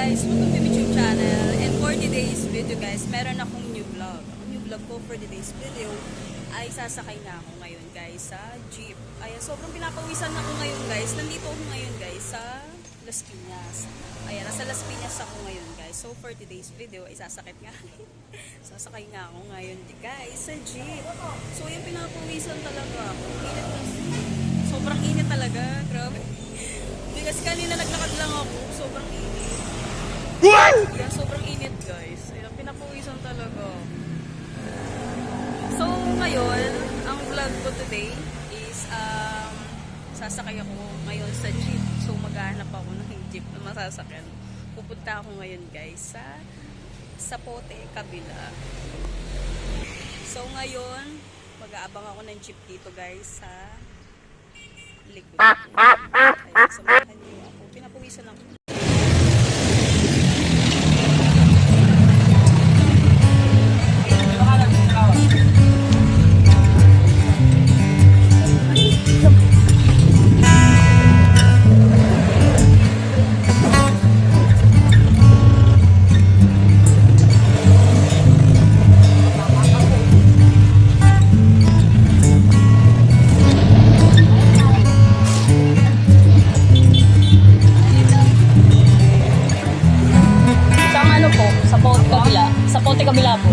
guys, welcome to YouTube channel. And for today's video guys, meron akong new vlog. Ang new vlog ko for today's video ay sasakay na ako ngayon guys sa jeep. Ayan, sobrang pinapawisan ako ngayon guys. Nandito ako ngayon guys sa Las Piñas. Ayan, nasa Las Piñas ako ngayon guys. So for today's video ay sasakit nga. sasakay nga ako ngayon guys sa jeep. So yung pinapawisan talaga ako. Init. Sobrang init talaga. Grabe. Because kanina naglakad lang ako. Sobrang. Yeah, sobrang init guys. Ayan, pinapawisan talaga. So ngayon, ang vlog ko today is um, sasakay ako ngayon sa jeep. So maghahanap ako ng jeep na masasakyan. Pupunta ako ngayon guys sa Sapote, Kabila. So ngayon, mag-aabang ako ng jeep dito guys sa likod. Ayan, samahan niyo ako. Pinapawisan ako. Sa Pote Kabila. Sa Pote Kabila po.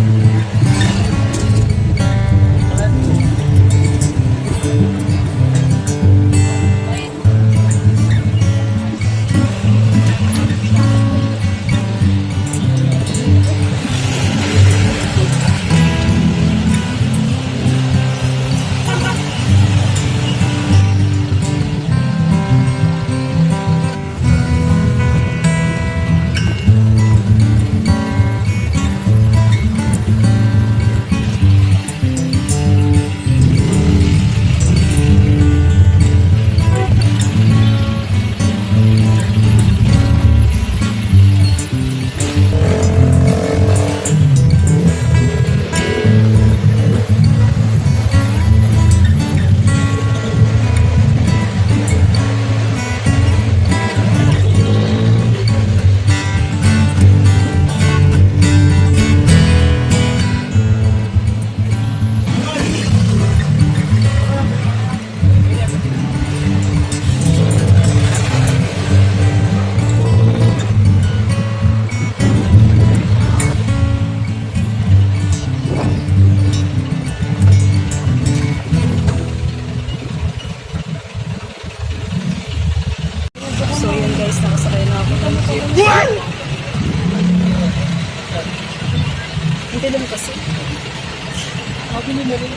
Jeep. Hindi lang kasi. Sabi ni Mary